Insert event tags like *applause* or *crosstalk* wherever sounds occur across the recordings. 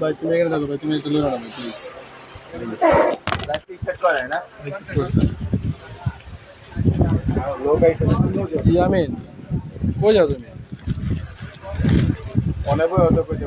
ভাই তুমি এখানে থাকো ভাই তুমি একটু লড়ো ভাই ইয়ামিন কই যাও তুমি? অনেক হয়তো কইতে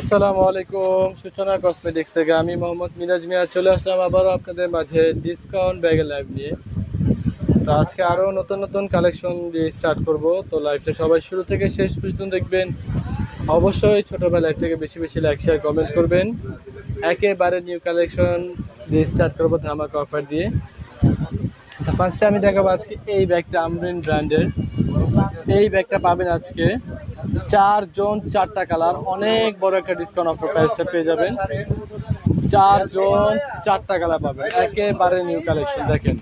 আসসালামু আলাইকুম। সূচনা কসমেটিক্স থেকে আমি মোহাম্মদ মিরাজ মিয়া চলে আসলাম আবারও আপনাদের মাঝে ডিসকাউন্ট ব্যাগের লাইভ নিয়ে। তো আজকে আরও নতুন নতুন কালেকশন দিয়ে স্টার্ট করব। তো লাইভটা সবাই শুরু থেকে শেষ পর্যন্ত দেখবেন। অবশ্যই ছোটোবেলা লাইভ থেকে বেশি বেশি লাইক শেয়ার কমেন্ট করবেন। একেবারে নিউ কালেকশন দিয়ে স্টার্ট করব ধামাকা অফার দিয়ে। তো ফার্স্টে আমি দেখাবো আজকে এই ব্যাগটা আমরিন ব্র্যান্ডের এই ব্যাগটা পাবেন আজকে। চার জন চারটা কালার, অনেক বড় একটা ডিসকাউন্ট অফার প্রাইসটা পেয়ে যাবেন। চার জন চারটা কালার পাবেন, একেবারে নিউ কালেকশন দেখেন।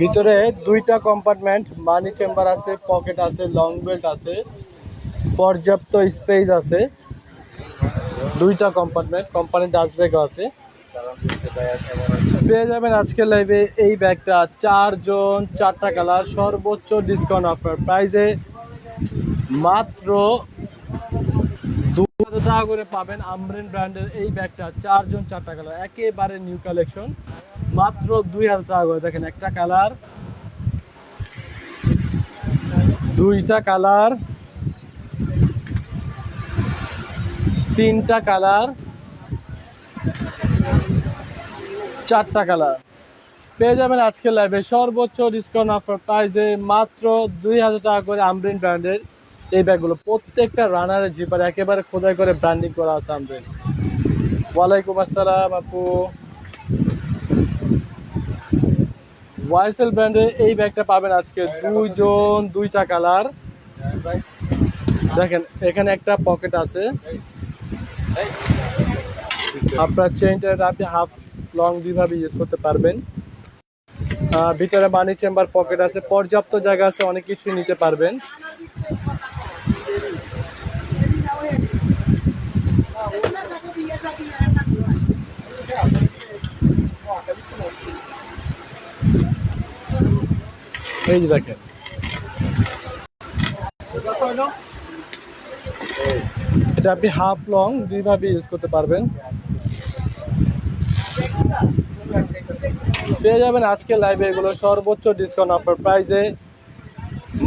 ভিতরে দুইটা কম্পার্টমেন্ট মানি চেম্বার আছে পকেট আছে লং বেল্ট আছে, পর্যাপ্ত স্পেস আছে। দুইটা কম্পার্টমেন্ট কোম্পানির ডাস্টব্যাগও আছে। পেয়ে যাবেন আজকের লাইভে এই ব্যাগটা। চারজন, চারটা কালার সর্বোচ্চ ডিসকাউন্ট অফার প্রাইসে মাত্র দু হাজার টাকা করে পাবেন আমরিন ব্র্যান্ডের এই ব্যাগটা। চারজন, চারটা কালার একেবারে নিউ কালেকশন মাত্র দুই হাজার টাকা করে। দেখেন একটা কালার দুইটা কালার তিনটা কালার চারটা কালার। পেয়ে যাবেন আজকের লাইভে সর্বোচ্চ ডিসকাউন্ট অফার প্রাইসে মাত্র দুই হাজার টাকা করে আমরিন ব্র্যান্ডের এই ব্যাগগুলো। প্রত্যেকটা রানারের জিপার একেবারে খোদাই করে ব্র্যান্ডিং করা আছে আমরিন ওয়ালাইকুম আসসালাম আপু। ওয়াইসেল ব্র্যান্ডের এই ব্যাগটা পাবেন আজকে দুইজন, দুইটা কালার। দেখেন, এখানে একটা পকেট আছে। আপনার চেইনটা আপনি হাফ লং দুইভাবে ইউজ করতে পারবেন। ভিতরে মানি চেম্বার পকেট আছে, পর্যাপ্ত জায়গা আছে, অনেক কিছুই নিতে পারবেন। এই যে দেখেন। এটা আপনি হাফ লং দুইভাবে ইউজ করতে পারবেন। পেয়ে যাবেন আজকে লাইভে এগুলো সর্বোচ্চ ডিসকাউন্ট অফার প্রাইসে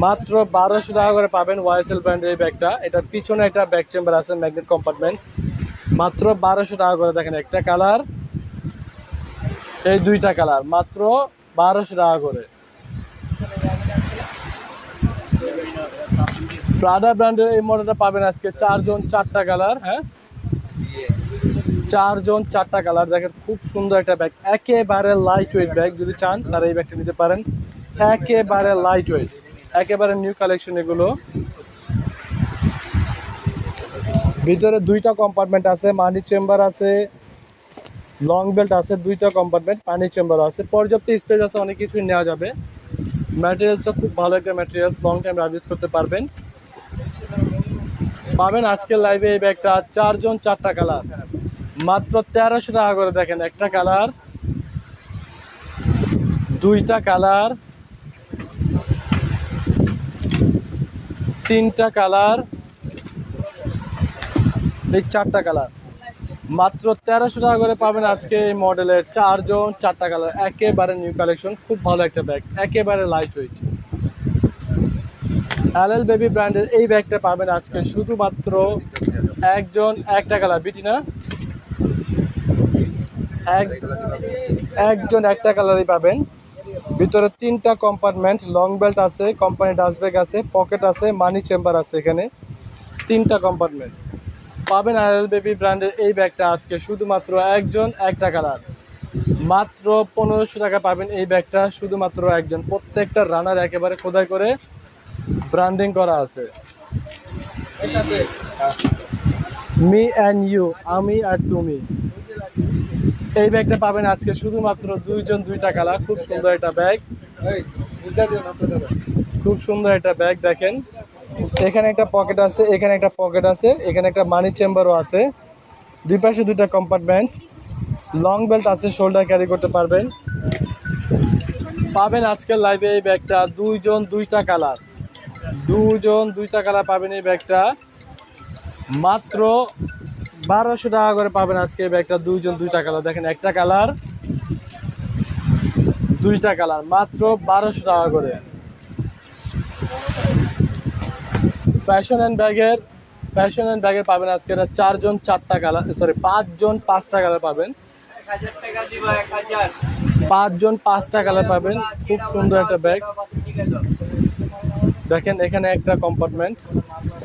মাত্র বারোশো টাকা করে পাবেন ওয়াইসেল ব্র্যান্ডের এই ব্যাগটা এটার পিছনে একটা ব্যাক চেম্বার আছে ম্যাগনেট কম্পার্টমেন্ট মাত্র বারোশো টাকা করে দেখেন একটা কালার এই দুইটা কালার মাত্র বারোশো টাকা করে। প্রাডা ব্র্যান্ডের এই মডেলটা পাবেন আজকে চারজন, চারটা কালার হ্যাঁ? চারজন, চারটা কালার দেখেন, খুব সুন্দর একটা ব্যাগ একেবারে লাইট ওয়েট ব্যাগ যদি চান তারা এই ব্যাগটা নিতে পারেন। একেবারে লাইট ওয়েট একেবারে নিউ কালেকশন এগুলো। ভিতরে দুইটা কম্পার্টমেন্ট আছে মানি চেম্বার আছে লং বেল্ট আছে, দুইটা কম্পার্টমেন্ট পানি চেম্বার আছে। পর্যাপ্ত স্পেস আছে, অনেক কিছুই নেওয়া যাবে। ম্যাটেরিয়ালসটা খুব ভালো একটা ম্যাটেরিয়ালস লং টাইম ইউজ করতে পারবেন। পাবেন আজকের লাইভে এই ব্যাগটা চারজন, চারটা কালার মাত্র তেরোশো টাকা করে দেখেন, একটা কালার, দুইটা কালার, তিনটা কালার, এই চারটা কালার। মাত্র তেরোশো টাকা করে পাবেন আজকে এই মডেলের চারজন, চারটা কালার, একেবারে নিউ কালেকশন খুব ভালো একটা ব্যাগ একেবারে light weight L L baby ব্র্যান্ডের এই ব্যাগটা পাবেন আজকে শুধুমাত্র একজন, একটা কালার, বিটি না? একজন একটা কালারই পাবেন। ভিতরে তিনটা কম্পার্টমেন্ট লং বেল্ট আছে কোম্পানি ডাস্টব্যাগ আছে পকেট আছে মানি চেম্বার আছে এখানে। তিনটা কম্পার্টমেন্ট পাবেন আইএল বেবি ব্র্যান্ডের এই ব্যাগটা আজকে। শুধুমাত্র একজন একটা কালার মাত্র পনেরোশো টাকা পাবেন এই ব্যাগটা। শুধুমাত্র একজন। প্রত্যেকটা রানার একেবারে খোদাই করে ব্র্যান্ডিং করা আছে। মি অ্যান্ড ইউ আমি আর তুমি। এই ব্যাগটা পাবেন আজকে শুধুমাত্র দুইজন দুইটা কালার, খুব সুন্দর একটা ব্যাগ। খুব সুন্দর একটা ব্যাগ দেখেন। এখানে একটা পকেট আছে, এখানে একটা পকেট আছে, এখানে একটা মানি চেম্বারও আছে। দুই পাশে দুইটা কম্পার্টমেন্ট লং বেল্ট আছে শোল্ডার ক্যারি করতে পারবেন। পাবেন আজকের লাইভে এই ব্যাগটা, দুইজন দুইটা কালার। দুজন দুইটা কালার পাবেন এই ব্যাগটা। মাত্র বারোশো টাকা করে পাবেন আজকে ব্যাগটা দুইজন দুইটা কালার। দেখেন, একটা কালার, দুইটা কালার, মাত্র বারোশো টাকা করে। ফ্যাশন অ্যান্ড ব্যাগের ফ্যাশন অ্যান্ড ব্যাগের পাবেন আজকে এটা চারজন চারটা কালার সরি পাঁচজন পাঁচটা কালার পাবেন। পাঁচজন পাঁচটা কালার পাবেন, খুব সুন্দর একটা ব্যাগ। দেখেন, এখানে একটা কম্পার্টমেন্ট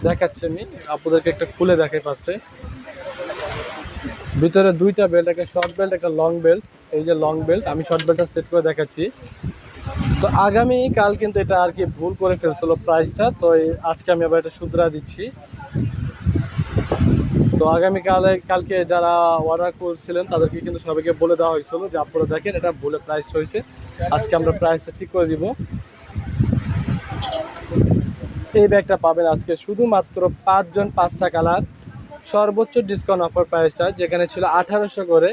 দেখাচ্ছি আমি, আপনাদেরকে একটা খুলে দেখাই ফার্স্টে ভিতরে দুইটা বেল্ট একটা শর্ট বেল্ট একটা লং বেল্ট এই যে লং বেল্ট আমি শর্ট বেল্টটা সেট করে দেখাচ্ছি। তো আগামী কাল কিন্তু এটা আর কি ভুল করে ফেলছিল প্রাইসটা তো আজকে আমি আবার এটা শুধরা দিচ্ছি। তো আগামীকালে কালকে যারা অর্ডার করছিলেন, তাদেরকে কিন্তু সবাইকে বলে দেওয়া হয়েছিল যে, আপনারা দেখেন, এটা ভুলে প্রাইস হয়েছে। আজকে আমরা প্রাইসটা ঠিক করে দিব। এই ব্যাগটা পাবেন আজকে শুধুমাত্র পাঁচজন পাঁচটা কালার সর্বোচ্চ ডিসকাউন্ট অফার প্রাইসটা যেখানে ছিল আঠারোশো করে।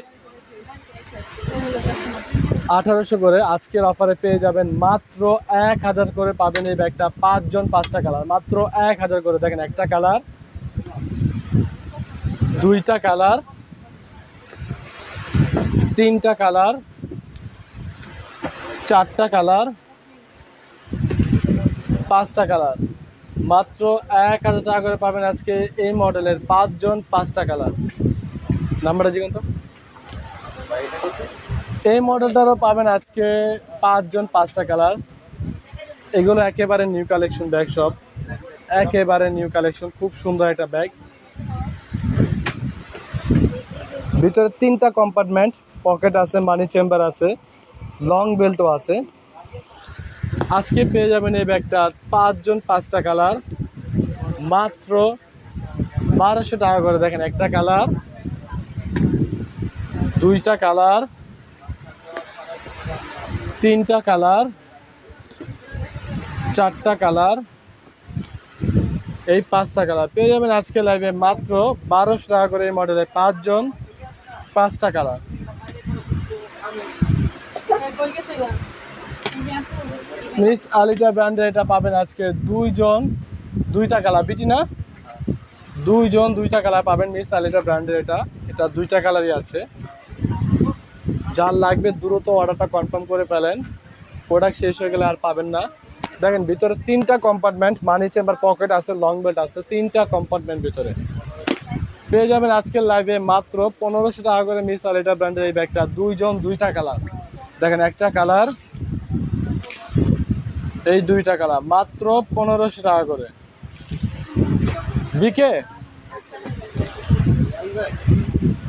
আঠারোশো করে আজকের অফারে পেয়ে যাবেন মাত্র এক হাজার করে পাবেন এই ব্যাগটা পাঁচজন পাঁচটা কালার মাত্র এক হাজার করে। দেখেন একটা কালার দুইটা কালার তিনটা কালার চারটা কালার পাঁচটা কালার মাত্র এক হাজার টাকা করে পাবেন আজকে এই মডেলের পাঁচজন পাঁচটা কালার। নাম্বারটা জিগন্ত এই মডেলটারও পাবেন আজকে পাঁচজন পাঁচটা কালার। এগুলো একেবারে নিউ কালেকশন ব্যাগ সব। একেবারে নিউ কালেকশন, খুব সুন্দর একটা ব্যাগ। ভিতরে তিনটা কম্পার্টমেন্ট, পকেট আছে, মানি চেম্বার আছে, লং বেল্টও আছে। আজকে পেয়ে যাবেন এই ব্যাগটা পাঁচজন পাঁচটা কালার। মাত্র বারোশো টাকা করে দেখেন একটা কালার, দুইটা কালার, তিনটা কালার, চারটা কালার, এই পাঁচটা কালার। পেয়ে যাবেন আজকে লাইভে মাত্র বারোশো টাকা করে এই মডেলের পাঁচজন পাঁচটা কালার। মিস আলিটা ব্র্যান্ডের এটা পাবেন আজকে দুইজন, দুইটা কালার, বিটি না? দুইজন, দুইটা কালার পাবেন মিস আলিটা ব্র্যান্ডের এটা। এটা দুইটা কালারই আছে। যার লাগবে দ্রুত অর্ডারটা কনফার্ম করে ফেলেন। প্রোডাক্ট শেষ হয়ে গেলে আর পাবেন না। দেখেন, ভিতরে তিনটা কম্পার্টমেন্ট মানি চেম্বার পকেট আছে লং বেল্ট আছে, তিনটা কম্পার্টমেন্ট ভিতরে। পেয়ে যাবেন আজকের লাইভে মাত্র পনেরোশো টাকা করে মিস আলিটা ব্র্যান্ডের এই ব্যাগটা। দুইজন, দুইটা কালার। দেখেন, একটা কালার এই দুইটা কালার মাত্র পনেরোশো টাকা করে। বিকে?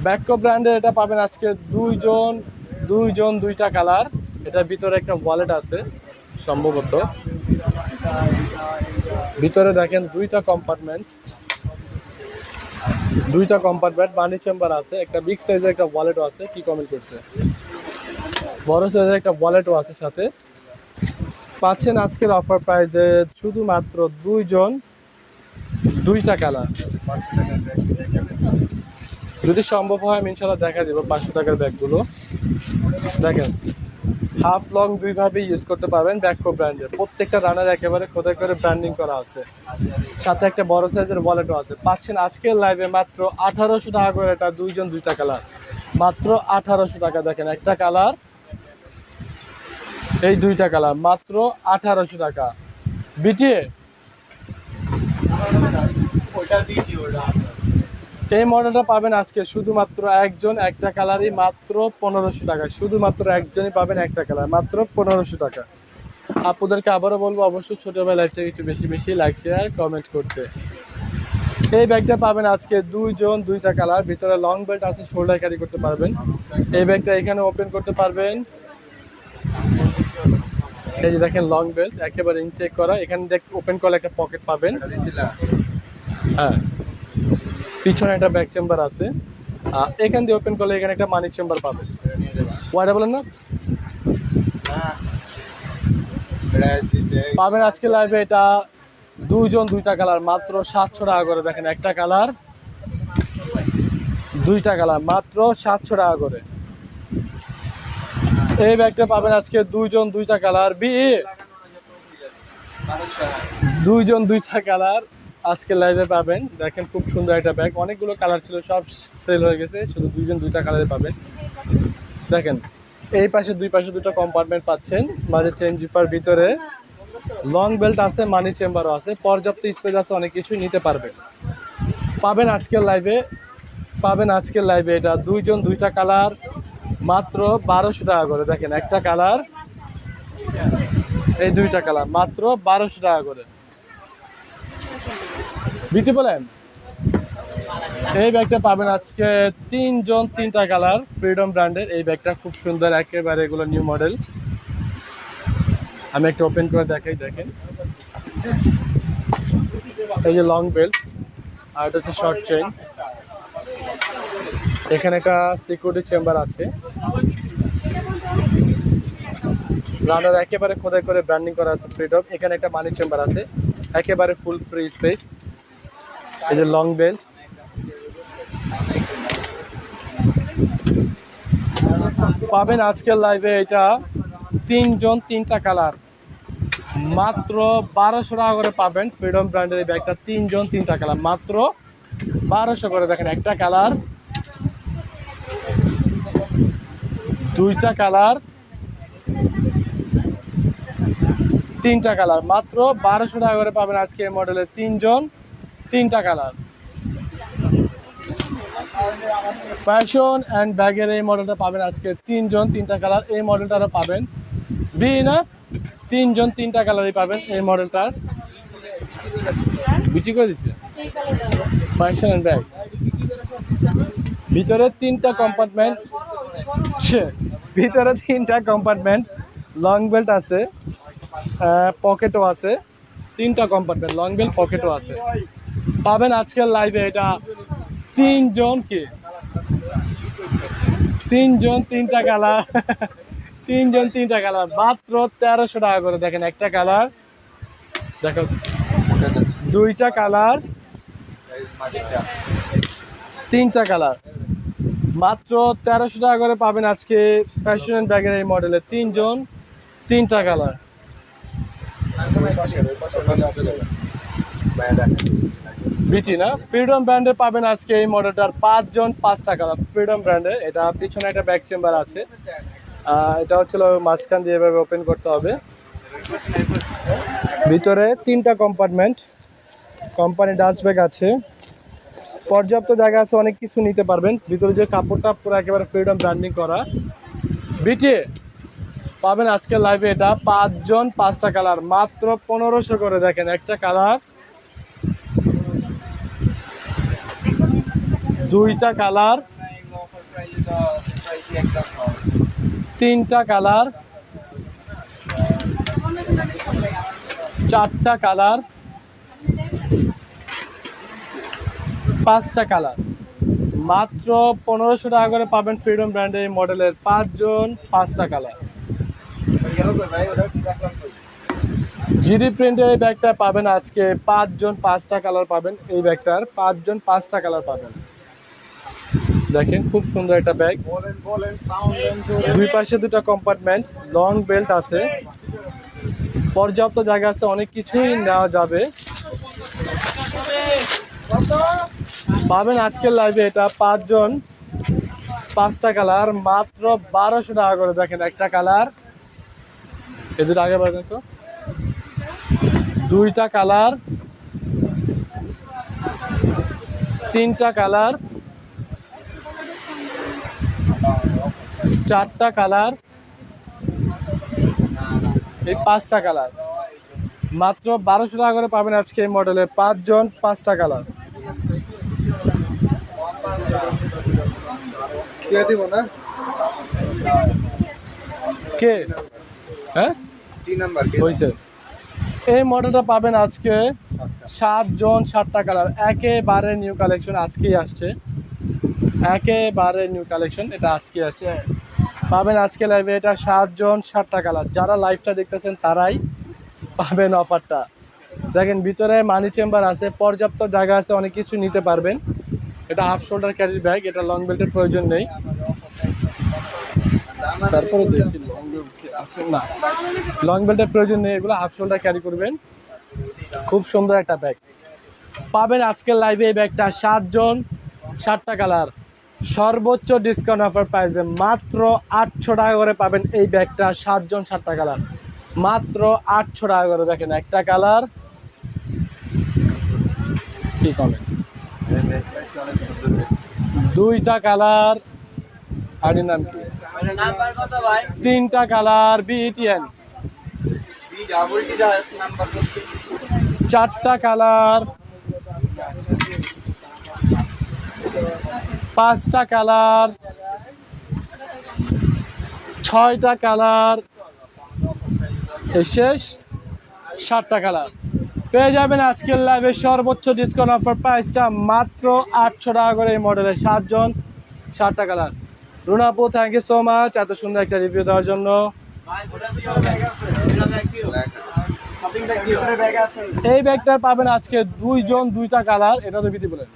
ব্যাকো ব্র্যান্ডের এটা পাবেন আজকে দুইজন দুইজন দুইটা কালার। এটার ভিতরে একটা ওয়ালেট আছে, সম্ভবত। ভিতরে দেখেন দুইটা কম্পার্টমেন্ট দুইটা কম্পার্টমেন্ট বানি চেম্বার আছে, একটা বিগ সাইজের একটা ওয়ালেটও আছে, কি কমেন্ট করছে? বড় সাইজের একটা ওয়ালেটও আছে সাথে। পাচ্ছেন আজকের অফার প্রাইসে শুধুমাত্র দুইজন, দুইটা কালার যদি সম্ভব হয় আমি ইনশাল্লাহ দেখা দেবো পাঁচশো টাকার ব্যাগগুলো। দেখেন হাফ লং দুইভাবে ইউজ করতে পারবেন ব্যাকো ব্র্যান্ডের প্রত্যেকটা রানার একেবারে খোদাই করে ব্র্যান্ডিং করা আছে। সাথে একটা বড় সাইজের ওয়ালেটও আছে। পাচ্ছেন আজকের লাইভে মাত্র আঠারোশো টাকা করে এটা দুইজন, দুইটা কালার মাত্র আঠারোশো টাকা দেখেন, একটা কালার এই দুইটা কালার, মাত্র আঠারোশো টাকা। বিটিএ? এই মডেলটা পাবেন আজকে শুধুমাত্র একজন, একটা কালারই মাত্র পনেরোশো টাকা। শুধুমাত্র একজনই পাবেন একটা কালার, মাত্র পনেরোশো টাকা। আপনাদেরকে আবারও বলব, অবশ্যই ছোটোবেলা লাইফটা একটু বেশি বেশি লাইক শেয়ার কমেন্ট করতে। এই ব্যাগটা পাবেন আজকে দুইজন, দুইটা কালার। ভিতরে লং বেল্ট আছে শোল্ডার ক্যারি করতে পারবেন। এই ব্যাগটা এখানে ওপেন করতে পারবেন। এই যে দেখেন লং বেল্ট একেবারে ইনটেক করা। এখানে দেখ ওপেন করলে একটা পকেট পাবেন। হ্যাঁ। পিছনে একটা ব্যাক চেম্বার আছে। এখান দিয়ে ওপেন করলে এখানে একটা মানি চেম্বার পাবেন। নিয়ে বলেন না? না পাবেন আজকে লাইভে এটা দুইজন দুইটা কালার মাত্র সাতশো টাকা করে। দেখেন একটা কালার দুইটা কালার মাত্র সাতশো টাকা করে। এই ব্যাগটা পাবেন আজকে দুইজন দুইটা কালার বি দুইজন দুইটা কালার আজকে লাইভে পাবেন। দেখেন খুব সুন্দর একটা ব্যাগ। অনেকগুলো কালার ছিল, সব সেল হয়ে গেছে। শুধু দুইজন দুইটা কালারে পাবেন। দেখেন, এই পাশে দুই পাশে দুটো কম্পার্টমেন্ট পাচ্ছেন। মাঝে চেন জিপার ভিতরে লং বেল্ট আছে মানি চেম্বারও আছে। পর্যাপ্ত স্পেস আছে, অনেক কিছুই নিতে পারবেন। পাবেন আজকের লাইভে পাবেন আজকের লাইভে এটা। দুইজন দুইটা কালার। মাত্র বারোশো টাকা করে, দেখেন একটা কালার, এই দুইটা কালার, মাত্র বারোশো টাকা করে। বিটি বলেন এই ব্যাগটা পাবেন আজকে তিনজন, তিনটা কালার ফ্রিডম ব্র্যান্ডের এই ব্যাগটা খুব সুন্দর, একেবারে এগুলো নিউ মডেল আমি একটা ওপেন করে দেখাই, দেখেন। এই যে লং বেল্ট আর এটা হচ্ছে শর্ট চেইন এখানে একটা সিকিউরিটি চেম্বার আছে। রানার একেবারে খোদাই করে ব্র্যান্ডিং করা আছে ফ্রিডম এখানে একটা মানি চেম্বার আছে। একেবারে ফুল ফ্রি স্পেস এই যে লং বেল্ট পাবেন আজকের লাইভে এটা তিনজন, তিনটা কালার মাত্র বারোশো টাকা করে পাবেন ফ্রিডম ব্র্যান্ডের এই ব্যাগটা তিনজন, তিনটা কালার মাত্র বারোশো করে দেখেন একটা কালার দুইটা কালার, তিনটা কালার। মাত্র বারোশো টাকা করে পাবেন আজকে এই মডেলের তিনজন, তিনটা কালার। ফ্যাশন অ্যান্ড ব্যাগের এই মডেলটা পাবেন আজকে তিনজন, তিনটা কালার এই মডেলটারও পাবেন। বি না তিনজন, তিনটা কালারই পাবেন এই মডেলটার। বিচি করে দিচ্ছে? ফ্যাশন অ্যান্ড ব্যাগ ভিতরে তিনটা কম্পার্টমেন্ট ভিতরে তিনটা কম্পার্টমেন্ট লং বেল্ট আছে পকেটও আছে, তিনটা কম্পার্টমেন্ট লং বেল্ট পকেটও আছে। পাবেন আজকের লাইভে এটা তিনজন কি? তিনজন তিনটা কালার *laughs* তিনজন তিনটা কালার মাত্র তেরোশো টাকা করে দেখেন একটা কালার দেখো, দুইটা কালার তিনটা কালার মাত্র তেরোশো টাকা করে পাবেন আজকে ফ্যাশন অ্যান্ড ব্যাগের এই মডেলে তিনজন, তিনটা কালার বিটি না? ফ্রিডম ব্র্যান্ডে পাবেন আজকে এই মডেলটার পাঁচজন, পাঁচটা কালার ফ্রিডম ব্র্যান্ডে এটা পিছনে একটা ব্যাক চেম্বার আছে। এটা হচ্ছিল মাঝখান দিয়ে এভাবে ওপেন করতে হবে। ভিতরে তিনটা কম্পার্টমেন্ট কোম্পানি ডাস্ট ব্যাগ আছে। পর্যাপ্ত জায়গা আছে, অনেক কিছু নিতে পারবেন। ভিতরে যে কাপড়টা পুরো একেবারে ফ্রিডম ব্র্যান্ডিং করা। বিটি, পাবেন আজকের লাইভে এটা। পাঁচজন পাঁচটা কালার মাত্র পনেরোশো করে দেখেন একটা কালার দুইটা কালার তিনটা কালার চারটা কালার পাঁচটা কালার মাত্র পনেরোশো টাকা করে পাবেন ফ্রিডম ব্র্যান্ডের এই মডেলের পাঁচজন পাঁচটা কালার জিডি প্রিন্টের এই ব্যাগটা পাবেন আজকে পাঁচজন পাঁচটা কালার পাবেন। এই ব্যাগটার পাঁচজন পাঁচটা কালার পাবেন। দেখেন খুব সুন্দর একটা ব্যাগ দুই পাশে দুটো কম্পার্টমেন্ট লং বেল্ট আছে। পর্যাপ্ত জায়গা আছে, অনেক কিছুই নেওয়া যাবে। পাবেন আজকের লাইভে এটা পাঁচজন, পাঁচটা কালার মাত্র বারোশো টাকা করে দেখেন একটা কালার এ দুটো আগে বাজেন তো। দুইটা কালার তিনটা কালার চারটা কালার এই পাঁচটা কালার মাত্র বারোশো টাকা করে পাবেন আজকে এই মডেলে পাঁচজন, পাঁচটা কালার কে দিব না? কে? হ্যাঁ? তিন নাম্বার হয়েছে এই মডেলটা পাবেন আজকে সাতজন সাতটা কালার একেবারে নিউ কালেকশন আজকেই আসছে। একেবারে নিউ কালেকশন এটা আজকে আসছে। পাবেন আজকে লাইভে এটা সাতজন সাতটা কালার যারা লাইভটা দেখতেছেন তারাই পাবেন অফারটা দেখেন ভিতরে মানি চেম্বার আছে পর্যাপ্ত জায়গা আছে অনেক কিছু নিতে পারবেন। এটা হাফ শোল্ডার ক্যারির ব্যাগ এটা লং বেল্টের প্রয়োজন নেই। তারপরে না লং বেল্টের প্রয়োজন নেই, এগুলো হাফ শোল্ডার ক্যারি করবেন। খুব সুন্দর একটা ব্যাগ পাবেন আজকের লাইভে এই ব্যাগটা সাতজন, সাতটা কালার সর্বোচ্চ ডিসকাউন্ট অফার প্রাইসে মাত্র আটশো টাকা করে পাবেন এই ব্যাগটা সাতজন, সাতটা কালার মাত্র আটশো টাকা করে, দেখেন একটা কালার কি কমে দুইটা কালারের নাম কি? তিনটা কালার বিটিএন চারটা কালার পাঁচটা কালার ছয়টা কালার শেষ সাতটা কালার। পেয়ে যাবেন আজকের লাইভে সর্বোচ্চ ডিসকাউন্ট অফার প্রাইসটা মাত্র আটশো টাকা করে এই মডেলের সাতজন সাতটা কালার রুনাপু থ্যাংক ইউ সো মাচ এত সুন্দর একটা রিভিউ দেওয়ার জন্য। এই ব্যাগটার পাবেন আজকে দুইজন দুইটা কালার এটা তো বিধি বলেন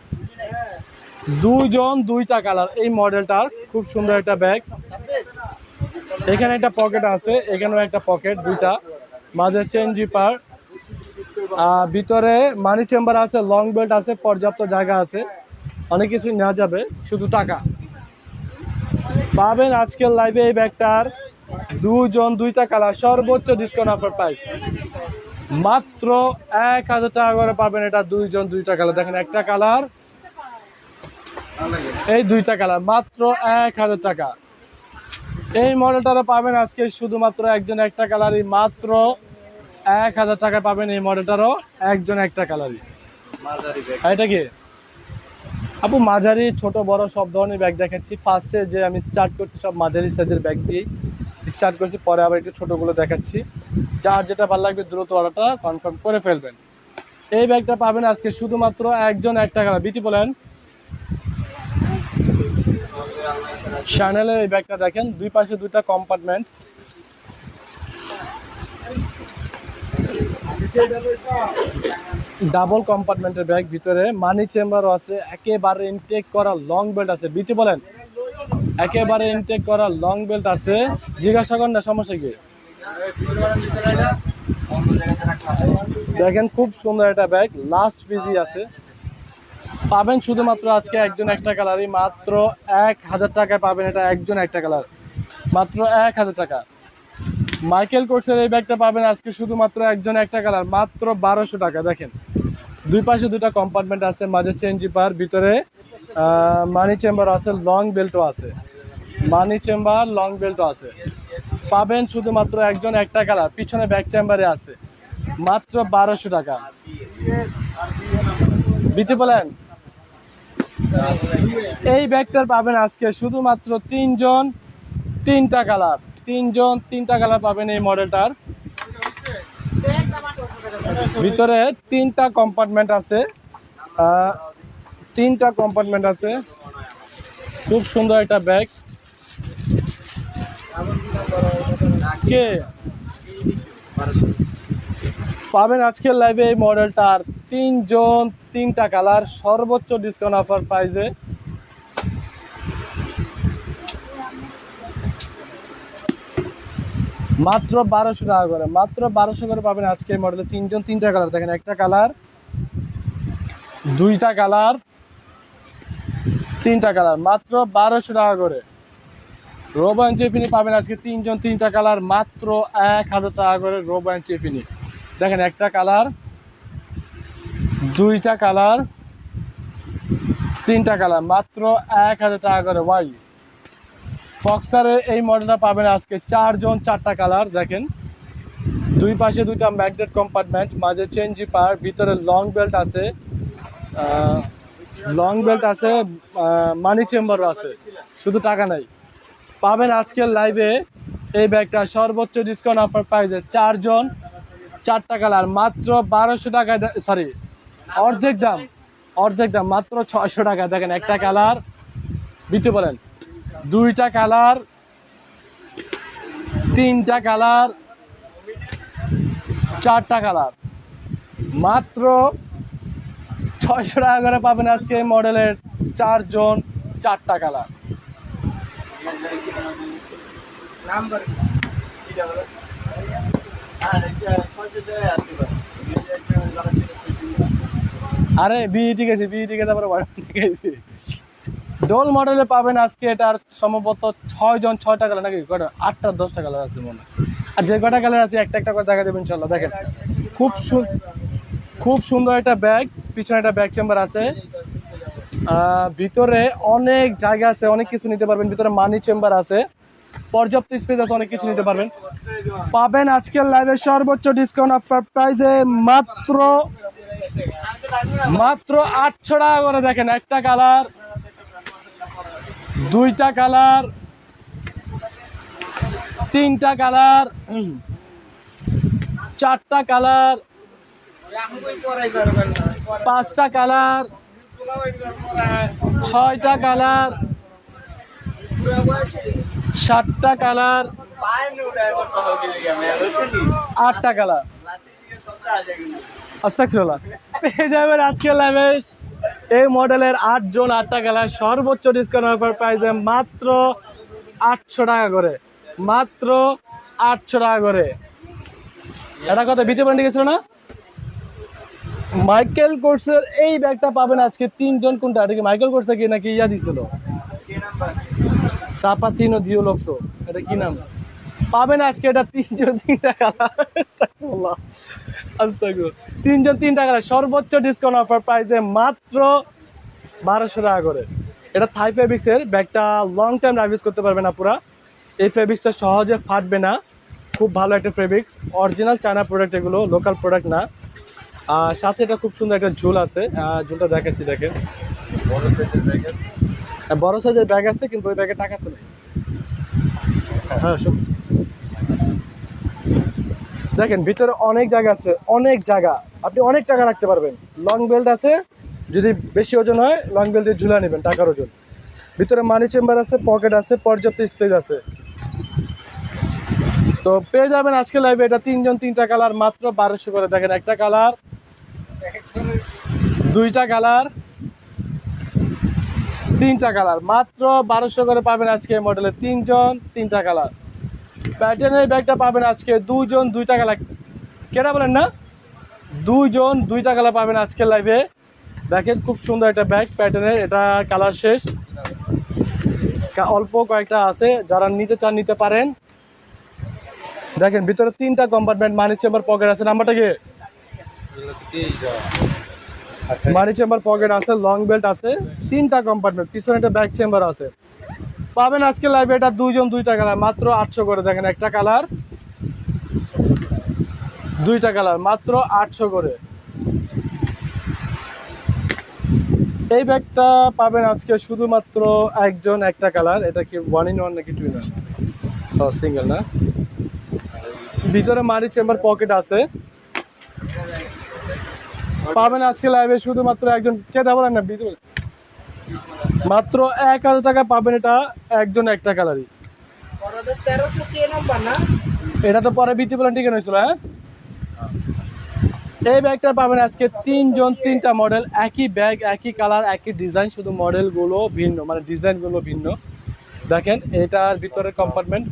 দুইজন দুইটা কালার এই মডেলটার খুব সুন্দর একটা ব্যাগ এখানে একটা পকেট আছে, এখানেও একটা পকেট দুইটা। মাঝে চেন জিপার ভিতরে মানি চেম্বার আছে লং বেল্ট আছে, পর্যাপ্ত জায়গা আছে। অনেক কিছু নেওয়া যাবে, শুধু টাকা। পাবেন আজকের লাইভে এই ব্যাগটার দুজন, দুইটা কালার সর্বোচ্চ ডিসকাউন্ট অফার প্রাইস মাত্র এক হাজার টাকা করে পাবেন এটা দুইজন, দুইটা কালার দেখেন একটা কালার এই দুইটা কালার মাত্র এক হাজার টাকা। এই মডেলটা পাবেন আজকে শুধুমাত্র একজন, একটা কালারই মাত্র এক হাজার টাকা পাবেন এই মডেলটারও একজন একটা কালারই। এটা কি? আপু মাঝারি ছোট বড় সব ধরনের ব্যাগ দেখাচ্ছি। ফার্স্টে যে আমি স্টার্ট করছি সব মাঝারি সাইজের ব্যাগ দিয়েই স্টার্ট করছি পরে আবার একটু ছোটোগুলো দেখাচ্ছি। যার যেটা ভালো লাগবে দ্রুত অর্ডারটা কনফার্ম করে ফেলবেন। এই ব্যাগটা পাবেন আজকে শুধুমাত্র একজন একটা কালার। বিটি বলেন শ্যানেলের এই ব্যাগটা দেখেন দুই পাশে দুইটা কম্পার্টমেন্ট ডাবল কম্পার্টমেন্টের ব্যাগ ভিতরে মানি চেম্বারও আছে, একেবারে ইনটেক করা লং বেল্ট আছে। বিটি বলেন, একেবারে ইনটেক করা লং বেল্ট আছে। জিজ্ঞাসা করেন না, সমস্যা কি? দেখেন খুব সুন্দর একটা ব্যাগ লাস্ট পিজি আছে। পাবেন শুধুমাত্র আজকে একজন একটা কালারই মাত্র এক হাজার টাকায় পাবেন এটা একজন একটা কালার মাত্র এক হাজার টাকা। মাইকেল কোর্সের এই ব্যাগটা পাবেন আজকে শুধুমাত্র একজন একটা কালার মাত্র বারোশো টাকা, দেখেন। দুই পাশে দুটা কম্পার্টমেন্ট আছে, মাঝে চেন জিপার ভিতরে মানি চেম্বার আছে লং বেল্টও আছে। মানি চেম্বার লং বেল্টও আছে। পাবেন শুধুমাত্র একজন একটা কালার পিছনে ব্যাক চেম্বারে আছে। মাত্র বারোশো টাকা। বিটি বলেন, এই ব্যাগটার পাবেন আজকে শুধুমাত্র তিনজন তিনটা কালার তিনজন তিনটা কালার পাবেন এই মডেলটার ভিতরে তিনটা কম্পার্টমেন্ট আছে। তিনটা কম্পার্টমেন্ট আছে। খুব সুন্দর একটা ব্যাগ কে? পাবেন আজকের লাইভে এই মডেলটার তিনজন তিনটা কালার সর্বোচ্চ ডিসকাউন্ট অফার প্রাইসে মাত্র বারোশো টাকা করে, মাত্র বারোশো করে পাবেন আজকে মডেলে তিনজন তিনটা কালার দেখেন একটা কালার দুইটা কালার তিনটা কালার মাত্র বারোশো টাকা করে। রোবান চেফিনি পাবেন আজকে তিনজন তিনটা কালার মাত্র এক হাজার টাকা করে রোবান চেফিনি দেখেন একটা কালার দুইটা কালার তিনটা কালার মাত্র এক হাজার টাকা করে। ওয়াই ফক্সারের এই মডেলটা পাবেন আজকে চারজন চারটা কালার দেখেন। দুই পাশে দুইটা ম্যাগনেট কম্পার্টমেন্ট মাঝে চেন জিপার ভিতরে লং বেল্ট আছে লং বেল্ট আছে মানি চেম্বারও আছে, শুধু টাকা নাই। পাবেন আজকের লাইভে এই ব্যাগটা সর্বোচ্চ ডিসকাউন্ট অফার প্রাইসে চারজন চারটা কালার মাত্র বারোশো টাকায় সরি অর্ধেক দাম অর্ধেক দাম, মাত্র ছয়শো টাকা দেখেন একটা কালার দিতে বলেন দুইটা কালার, তিনটা কালার, চারটা কালার। মাত্র ছয়শো টাকা করে পাবেন আজকে মডেলের চারজন, চারটা কালার। আর বিই ঠিক আছে বিই ঠিক আছে ঠিক আছে ডোল মডেলে পাবেন আজকে এটার সম্ভবত ছয় জন, ছয়টা কালার নাকি? কটা আটটা, দশটা কালার আছে মনে। আর যে কটা কালার আছে, একটা একটা করে দেখা দেবেন ইনশাল্লাহ দেখেন, খুব খুব সুন্দর একটা ব্যাগ পিছনে একটা ব্যাগ চেম্বার আছে। ভিতরে অনেক জায়গা আছে, অনেক কিছু নিতে পারবেন। ভিতরে মানি চেম্বার আছে। পর্যাপ্ত স্পেস আছে, অনেক কিছু নিতে পারবেন। পাবেন আজকের লাইভে সর্বোচ্চ ডিসকাউন্ট অফার প্রাইসে মাত্র মাত্র আটশো টাকা করে দেখেন, একটা কালার দুইটা কালার, তিনটা কালার, চারটা কালার, পাঁচটা কালার, ছয়টা কালার, সাতটা কালার, আটটা কালার। আস্তাকফিরুল্লাহ পেয়ে যাবেন আজকে লাইভে এই মডেলের আটজন আটটা কালার সর্বোচ্চ ডিসকাউন্ট অফার প্রাইসে মাত্র আটশো টাকা করে। মাত্র আটশো টাকা করে। এটা কথা বিতে বান্ডি গেছিল না? মাইকেল কোর্সের এই ব্যাগটা পাবেন আজকে তিনজন কোনটা? এটা কি মাইকেল কোর্স থেকে নাকি ইয়া দিছিল? সাপাতিনো দিও লোকসো এটা কি নাম? পাবেন আজকে এটা তিনজন তিন টাকা। তিনজন তিন টাকা সর্বোচ্চ ডিসকাউন্ট অফার প্রাইসে মাত্র বারোশো টাকা করে। এটা থাই ফেব্রিক্সের ব্যাগটা লং টাইম রাইভিস করতে পারবে না পুরা। এই ফেব্রিক্সটা সহজে ফাটবে না। খুব ভালো একটা ফেব্রিক্স অরিজিনাল চায়না প্রোডাক্ট এগুলো লোকাল প্রোডাক্ট না। আর সাথে এটা খুব সুন্দর একটা ঝুল আছে। ঝুলটা দেখাচ্ছি দেখেন। বড় সাইজের ব্যাগ আছে। হ্যাঁ, বড় সাইজের ব্যাগ আছে কিন্তু ওই ব্যাগে টাকা তো নেই। হ্যাঁ দেখেন, ভিতরে অনেক জায়গা আছে, অনেক জায়গা। আপনি অনেক টাকা রাখতে পারবেন। লং বেল্ট আছে, যদি বেশি ওজন হয়, লং বেল্ট দিয়ে ঝুলা নেবেন টাকার ওজন। ভিতরে মানি চেম্বার আছে, পকেট আছে, পর্যাপ্ত স্পেস আছে। তো পেয়ে যাবেন আজকে লাইভে এটা তিনজন, তিনটা কালার, মাত্র বারোশো করে। দেখেন, একটা কালার, দুইটা কালার, তিনটা কালার। মাত্র বারোশো করে পাবেন আজকে মডেলে তিনজন, তিনটা কালার। প্যাটার্নের ব্যাগটা পাবেন আজকে দুইজন দুইটা কালার কেটা বলেন না? দুইজন দুইটা কালার পাবেন আজকে লাইভে দেখেন খুব সুন্দর একটা ব্যাগ প্যাটার্নের এটা কালার শেষ। অল্প কয়েকটা আছে যারা নিতে চান নিতে পারেন। দেখেন ভিতরে তিনটা কম্পার্টমেন্ট মানি চেম্বার পকেট আছে। নাম্বারটা কি? মানি চেম্বার পকেট আছে লং বেল্ট আছে। তিনটা কম্পার্টমেন্ট পিছনে একটা ব্যাক চেম্বার আছে। পাবেন আজকে লাইভে এটা দুইজন, দুইটা কালার মাত্র আটশো করে দেখেন একটা কালার দুইটা কালার মাত্র আটশো করে। এই ব্যাগটা পাবেন আজকে শুধুমাত্র একজন, একটা কালার এটা কি ওয়ান ইন ওয়ান নাকি টু ইন ওয়ান সিঙ্গেল না? ভিতরে মানি চেম্বার পকেট আছে। পাবেন আজকে লাইভে শুধুমাত্র একজন, কে দেবো না বিদুল মাত্র এক হাজার টাকা পাবেন এটা একজন একটা কালারই এটা তো পরে বিতি প্ল্যান টিকে হয়েছিল হ্যাঁ? এই ব্যাগটা পাবেন আজকে তিনজন, তিনটা মডেল একই ব্যাগ একই কালার একই ডিজাইন শুধু মডেলগুলো ভিন্ন মানে ডিজাইনগুলো ভিন্ন। দেখেন এটার ভিতরে কম্পার্টমেন্ট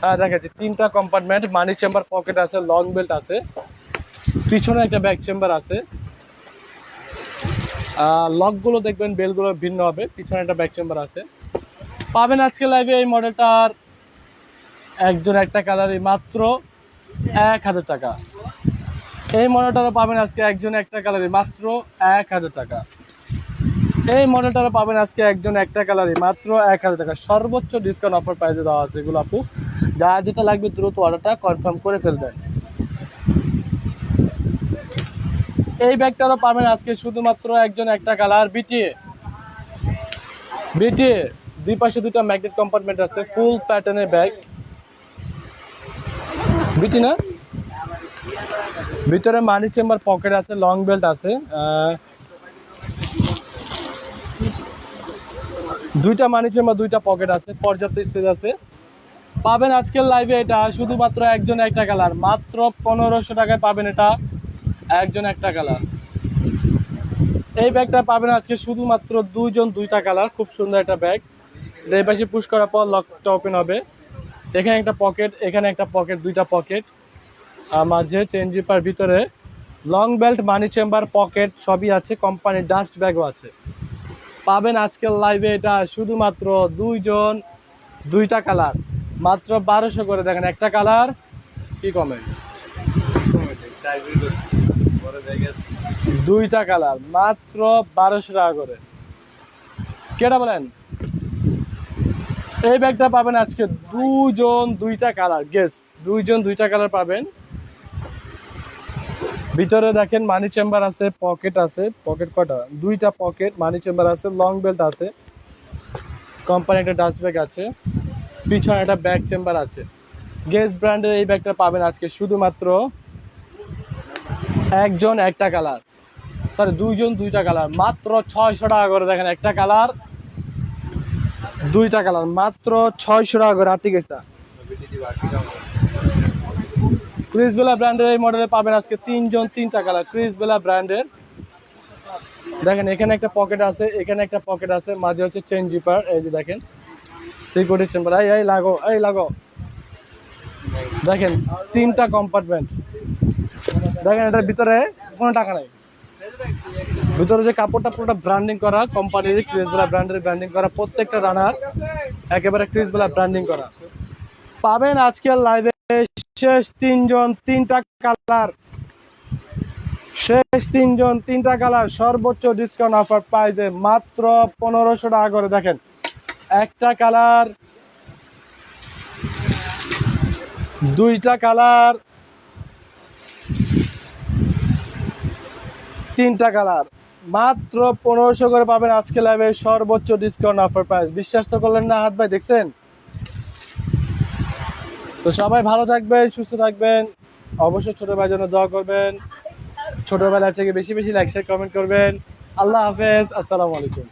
হ্যাঁ দেখাচ্ছি তিনটা কম্পার্টমেন্ট মানি চেম্বার পকেট আছে লং বেল্ট আছে, পিছনে একটা ব্যাক চেম্বার আছে। লকগুলো দেখবেন, বেলগুলো ভিন্ন হবে, পিছনে একটা ব্যাক চেম্বার আছে। পাবেন আজকে লাইভে এই মডেলটার একজন একটা কালারই মাত্র এক হাজার টাকা। এই মডেলটারও পাবেন আজকে একজন একটা কালারই মাত্র এক হাজার টাকা। এই মডেলটারও পাবেন আজকে একজন একটা কালারই মাত্র এক হাজার টাকা। সর্বোচ্চ ডিসকাউন্ট অফার প্রাইসে দেওয়া আছে এগুলো আপু। যা যেটা লাগবে দ্রুত অর্ডারটা কনফার্ম করে ফেলবেন। এই ব্যাগটারও পাবেন আজকে শুধুমাত্র একজন একটা কালার বিটিএ বিটিএ দুই পাশে দুটো ম্যাগনেট কম্পার্টমেন্ট আছে ফুল প্যাটার্নের ব্যাগ। বিটি না? ভিতরে মানি চেম্বার পকেট আছে লং বেল্ট আছে দুইটা মানি চেম্বার দুইটা পকেট আছে, পর্যাপ্ত স্পেস আছে। পাবেন আজকের লাইভে এটা, শুধুমাত্র একজন একটা কালার, মাত্র পনেরোশো টাকায় পাবেন এটা। একজন একটা কালার। এই ব্যাগটা পাবেন আজকে শুধুমাত্র দুইজন দুইটা কালার, খুব সুন্দর একটা ব্যাগ। এই পাশে করার পর লকটা ওপেন হবে। এখানে একটা পকেট এখানে একটা পকেট দুইটা পকেট মাঝে চেন জিপার ভিতরে long belt money chamber pocket সবই আছে কোম্পানির ডাস্ট ব্যাগও আছে। পাবেন আজকের লাইভে এটা শুধুমাত্র দুইজন দুইটা কালার। মাত্র বারোশো করে। দেখেন একটা কালার, কি কমেন্ট দুইটা কালার, মাত্র বারোশো টাকা করে। কেটা বলেন? এই ব্যাগটা পাবেন আজকে দুজন দুইটা কালার গেস দুইজন দুইটা কালার পাবেন। ভিতরে দেখেন মানি চেম্বার আছে পকেট আছে পকেট কটা দুইটা পকেট মানি চেম্বার আছে লং বেল্ট আছে। কোম্পানি একটা ডাস্ট ব্যাগ আছে, পিছনে একটা ব্যাগ চেম্বার আছে। গেস ব্র্যান্ডের এই ব্যাগটা পাবেন আজকে শুধুমাত্র একজন, একটা কালার। সরি দুইজন, দুইটা কালার। মাত্র ছয়শো টাকা করে দেখেন, একটা কালার, দুইটা কালার। মাত্র ছয়শো টাকা করে ঠিক আছে ক্রিস বেলা ব্র্যান্ডের এই মডেলে পাবেন আজকে তিনজন, তিনটা কালার। ক্রিস বেলা ব্র্যান্ডের দেখেন, এখানে একটা পকেট আছে, এখানে একটা পকেট আছে, মাঝে হচ্ছে চেন জিপার এই যে দেখেন। সিকিউরিটি চেম্বার এই এই, লাগো এই, লাগো। দেখেন, তিনটা কম্পার্টমেন্ট দেখেন, এটার ভিতরে কোনো টাকা নাই। ভিতরে যে কাপড়টা পুরোটা ব্র্যান্ডিং করা কোম্পানির ক্রিসবেলা ব্র্যান্ডের ব্র্যান্ডিং করা, প্রত্যেকটা রানার একেবারে ক্রিসবেলা ব্র্যান্ডিং করা। পাবেন আজকের লাইভে শেষ তিনজন, তিনটা কালার শেষ তিনজন, তিনটা কালার সর্বোচ্চ ডিসকাউন্ট অফার প্রাইজে মাত্র পনেরোশো টাকা করে। দেখেন, একটা কালার দুইটা কালার তিনটা কালার। মাত্র পনেরোশো করে পাবেন আজকে লাইভে সর্বোচ্চ ডিসকাউন্ট অফার প্রাইস বিশ্বাস তো করলেন না, হাত ভাই, দেখছেন? তো সবাই ভালো থাকবেন, সুস্থ থাকবেন। অবশ্যই ছোট ভাইয়ের জন্য দোয়া করবেন। ছোটবেলার থেকে বেশি বেশি লাইক শেয়ার কমেন্ট করবেন। আল্লাহ হাফেজ, আসসালামু আলাইকুম।